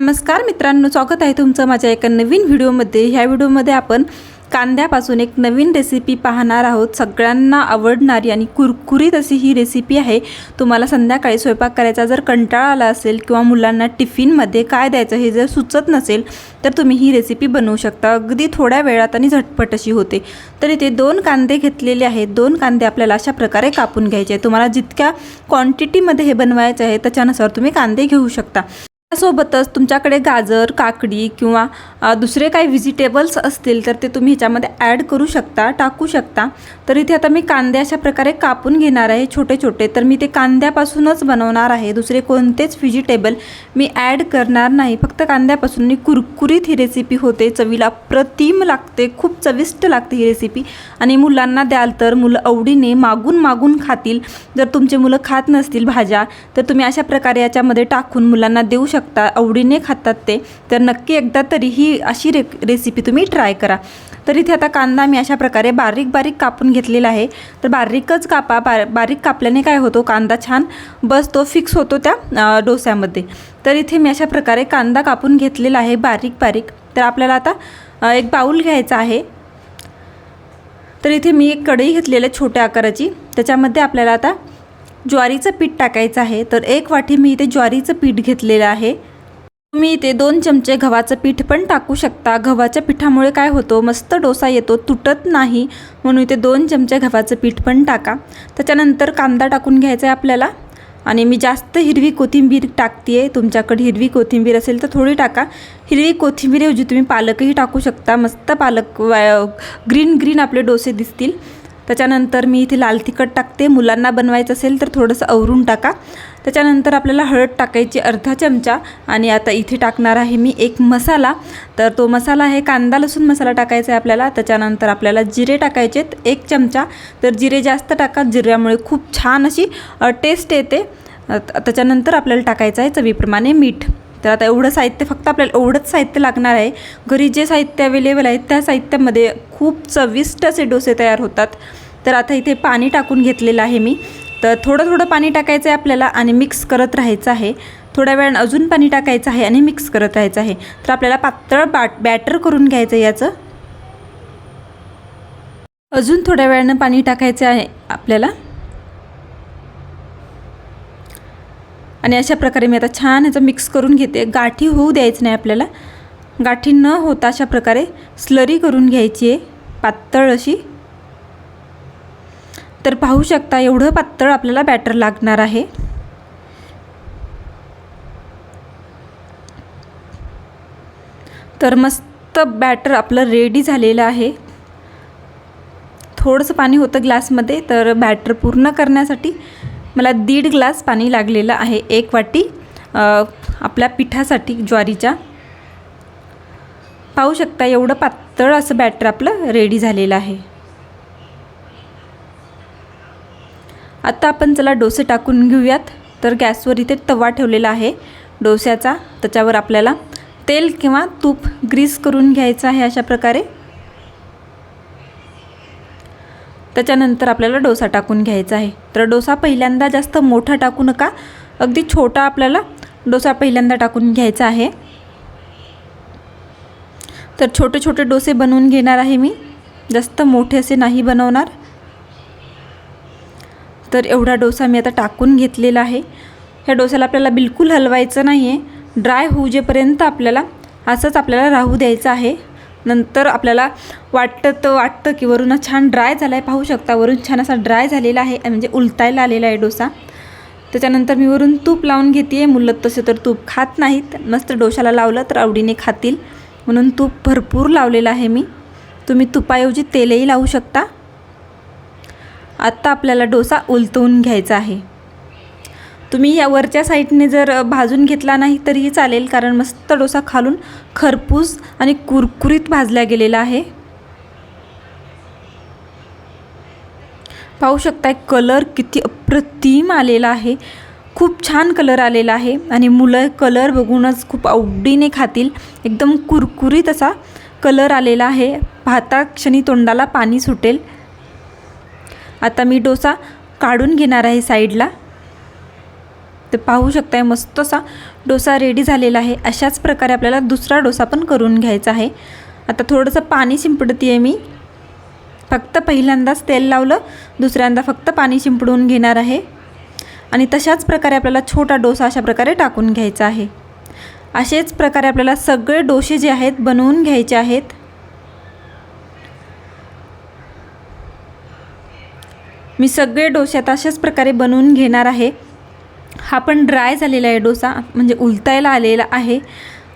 नमस्कार मित्रांनो स्वागत आहे तुमचं माझ्या एका नवीन व्हिडिओमध्ये. ह्या व्हिडिओमध्ये आपण कांद्यापासून एक नवीन रेसिपी पाहणार आहोत. सगळ्यांना आवडणारी आणि कुरकुरीत अशी ही रेसिपी आहे. तुम्हाला संध्याकाळी स्वयंपाक करायचा जर कंटाळा आला असेल किंवा मुलांना टिफिनमध्ये काय द्यायचं हे जर सुचत नसेल तर तुम्ही ही रेसिपी बनवू शकता. अगदी थोड्या वेळात आणि झटपट अशी होते. तर इथे दोन कांदे घेतलेले आहेत. दोन कांदे आपल्याला अशा प्रकारे कापून घ्यायचे आहे तुम्हाला जितक्या क्वांटिटीमध्ये हे बनवायचं आहे त्याच्यानुसार तुम्ही कांदे घेऊ शकता. त्यासोबतच तुमच्याकडे गाजर काकडी किंवा दुसरे काही व्हेजिटेबल्स असतील तर ते तुम्ही ह्याच्यामध्ये ॲड करू शकता टाकू शकता. तर इथे आता मी कांदे अशा प्रकारे कापून घेणार आहे छोटे छोटे तर मी ते कांद्यापासूनच बनवणार आहे. दुसरे कोणतेच व्हेजिटेबल मी ॲड करणार नाही. फक्त कांद्यापासून मी कुरकुरीत ही रेसिपी होते. चवीला प्रतिम लागते. खूप चविष्ट लागते ही रेसिपी आणि मुलांना द्याल तर मुलं आवडीने मागून मागून खातील. जर तुमचे मुलं खात नसतील भाज्या तर तुम्ही अशा प्रकारे याच्यामध्ये टाकून मुलांना देऊ शकता शकता आवडीने खातात ते तर नक्की एकदा तरी ही अशी रे रेसिपी तुम्ही ट्राय करा. तर इथे आता कांदा मी अशा प्रकारे बारीक बारीक कापून घेतलेला आहे. तर बारीकच कापा बार बारीक कापल्याने काय होतो कांदा छान बसतो फिक्स होतो त्या डोस्यामध्ये. तर इथे मी अशा प्रकारे कांदा कापून घेतलेला आहे बारीक बारीक. तर आपल्याला आता एक बाऊल घ्यायचा आहे. तर इथे मी एक कढई घेतलेली आहे छोट्या आकाराची. त्याच्यामध्ये आपल्याला आता ज्वारीचं पीठ टाकायचं आहे तर एक वाटी मी इथे ज्वारीचं पीठ घेतलेलं आहे. तुम्ही इथे दोन चमचे गव्हाचं पीठ पण टाकू शकता. गव्हाच्या पिठामुळे काय होतो मस्त डोसा येतो तुटत नाही म्हणून इथे दोन चमचे गव्हाचं पीठ पण टाका. त्याच्यानंतर कांदा टाकून घ्यायचा आहे आपल्याला. आणि मी जास्त हिरवी कोथिंबीर टाकते आहे तुमच्याकडे हिरवी कोथिंबीर असेल तर थोडी टाका. हिरवी कोथिंबीरऐवजी तुम्ही पालकही टाकू शकता. मस्त पालक ग्रीन ग्रीन आपले डोसे दिसतील. त्याच्यानंतर मी इथे लाल तिखट टाकते. मुलांना बनवायचं असेल तर थोडंसं आवरून टाका. त्याच्यानंतर आपल्याला हळद टाकायची अर्धा चमचा. आणि आता इथे टाकणार आहे मी एक मसाला. तर तो मसाला आहे कांदा लसूण मसाला टाकायचा आहे आपल्याला. त्याच्यानंतर आपल्याला जिरे टाकायचे एक चमचा. तर जिरे जास्त टाका. जिऱ्यामुळे खूप छान अशी टेस्ट येते. त्याच्यानंतर आपल्याला टाकायचं आहे चवीप्रमाणे मीठ. तर आता एवढं साहित्य फक्त आपल्याला एवढंच साहित्य लागणार आहे. घरी जे साहित्य अवेलेबल आहे त्या साहित्यामध्ये खूप चविष्ट असे डोसे तयार होतात. तर आता इथे पाणी टाकून घेतलेलं आहे मी. तर थोडं थोडं पाणी टाकायचं आहे आपल्याला आणि मिक्स करत राहायचं आहे. थोड्या वेळानं अजून पाणी टाकायचं आहे आणि मिक्स करत राहायचं आहे. तर आपल्याला पातळ बाट बॅटर करून घ्यायचं आहे याचं. अजून थोड्या वेळानं पाणी टाकायचं आहे आपल्याला. आणि अशा प्रकारे मी आता छान ह्याचं मिक्स करून घेते. गाठी होऊ द्यायचं नाही आपल्याला. गाठी न होता अशा प्रकारे स्लरी करून घ्यायची आहे. पातळ अशी. तर पाहू शकता एवढं पातळ आपल्याला बॅटर लागणार आहे. तर मस्त बॅटर आपलं रेडी झालेलं आहे. थोडंसं पाणी होतं ग्लासमध्ये तर बॅटर पूर्ण करण्यासाठी मला दीड ग्लास पाणी लागलेलं आहे. एक वाटी आपल्या पिठासाठी ज्वारीच्या. पाहू शकता एवढं पातळ असं बॅटर आपलं रेडी झालेलं आहे. आत्ता आपण चला डोसे टाकून घेऊयात. तर गॅसवर इथे तवा ठेवलेला आहे. डोस्याचा त्याच्यावर आपल्याला तेल किंवा तूप ग्रीस करून घ्यायचं आहे अशा प्रकारे. त्याच्यानंतर आपल्याला डोसा टाकून घ्यायचा आहे. तर डोसा पहिल्यांदा जास्त मोठा टाकू नका. अगदी छोटा आपल्याला डोसा पहिल्यांदा टाकून घ्यायचा आहे. तर छोटे छोटे डोसे बनवून घेणार आहे मी. जास्त मोठे असे नाही बनवणार. तर एवढा डोसा मी आता टाकून घेतलेला आहे. ह्या डोस्याला आपल्याला बिलकुल हलवायचं नाही आहे ड्राय होऊ जेपर्यंत आपल्याला असंच आपल्याला राहू द्यायचं आहे. नंतर आपल्याला वाटतं तर वाटतं की वरून हा छान ड्राय झाला आहे पाहू शकता वरून छान असा ड्राय झालेला आहे म्हणजे उलटायला आलेला आहे डोसा. त्याच्यानंतर मी वरून तूप लावून घेते आहे मुलं तसे तर तूप खात नाहीत. मस्त डोशाला लावलं तर आवडीने खातील. म्हणून तूप भरपूर लावलेलं आहे मी. तुम्ही तुपाऐवजी तेलही लावू शकता. आत्ता आपल्याला डोसा उलटवून घ्यायचा आहे. तुम्ही या वरच्या साईडने जर भाजून घेतला नाही तरीही चालेल कारण मस्त डोसा खालून खरपूस आणि कुरकुरीत भाजला गेलेला आहे. पाहू शकताय कलर किती अप्रतिम आलेला आहे. खूप छान कलर आलेला आहे आणि मुलं कलर बघूनच खूप आवडीने खातील. एकदम कुरकुरीत असा कलर आलेला आहे. पाहता क्षणी तोंडाला पाणी सुटेल. आता मी डोसा काढून घेणार आहे साईडला. तर पाहू शकताय मस्त असा डोसा रेडी झालेला आहे. अशाच प्रकारे आपल्याला दुसरा डोसा पण करून घ्यायचा आहे. आता थोडंसं पाणी शिंपडते आहे मी. फक्त पहिल्यांदाच तेल लावलं दुसऱ्यांदा फक्त पाणी शिंपडून घेणार आहे. आणि तशाच प्रकारे आपल्याला छोटा डोसा अशा प्रकारे टाकून घ्यायचा आहे. असेच प्रकारे आपल्याला सगळे डोसे जे आहेत बनवून घ्यायचे आहेत. मी सगळे डोसे आता अशाच प्रकारे बनवून घेणार आहे. हा पण ड्राय झालेला आहे. डोसा म्हणजे उलटायला आलेला आहे.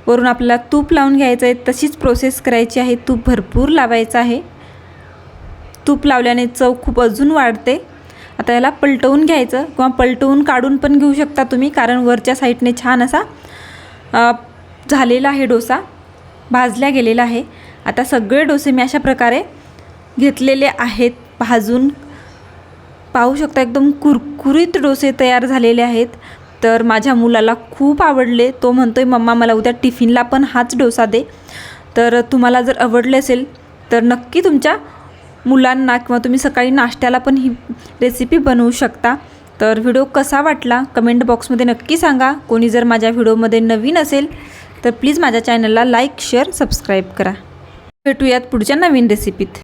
वरून आपल्याला तूप लावून घ्यायचं आहे. तशीच प्रोसेस करायची आहे. तूप भरपूर लावायचं आहे. तूप लावल्याने चव खूप अजून वाढते. आता याला पलटवून घ्यायचं किंवा पलटवून काढून पण घेऊ शकता तुम्ही कारण वरच्या साईडने छान असा झालेला आहे डोसा. भाजल्या गेलेला आहे. आता सगळे डोसे मी अशा प्रकारे घेतलेले आहेत. भाजून पाहू शकता एकदम कुरकुरीत डोसे तयार झालेले आहेत. तर माझ्या मुलाला खूप आवडले. तो म्हणतो आहे मम्मा मला उद्या टिफिनला पण हाच डोसा दे. तर तुम्हाला जर आवडले असेल तर नक्की तुमच्या मुलांना किंवा तुम्ही सकाळी नाश्त्याला पण ही रेसिपी बनवू शकता. तर व्हिडिओ कसा वाटला कमेंट बॉक्समध्ये नक्की सांगा. कोणी जर माझ्या व्हिडिओमध्ये नवीन असेल तर प्लीज माझ्या चॅनलला लाईक शेअर सबस्क्राईब करा. भेटूयात पुढच्या नवीन रेसिपीत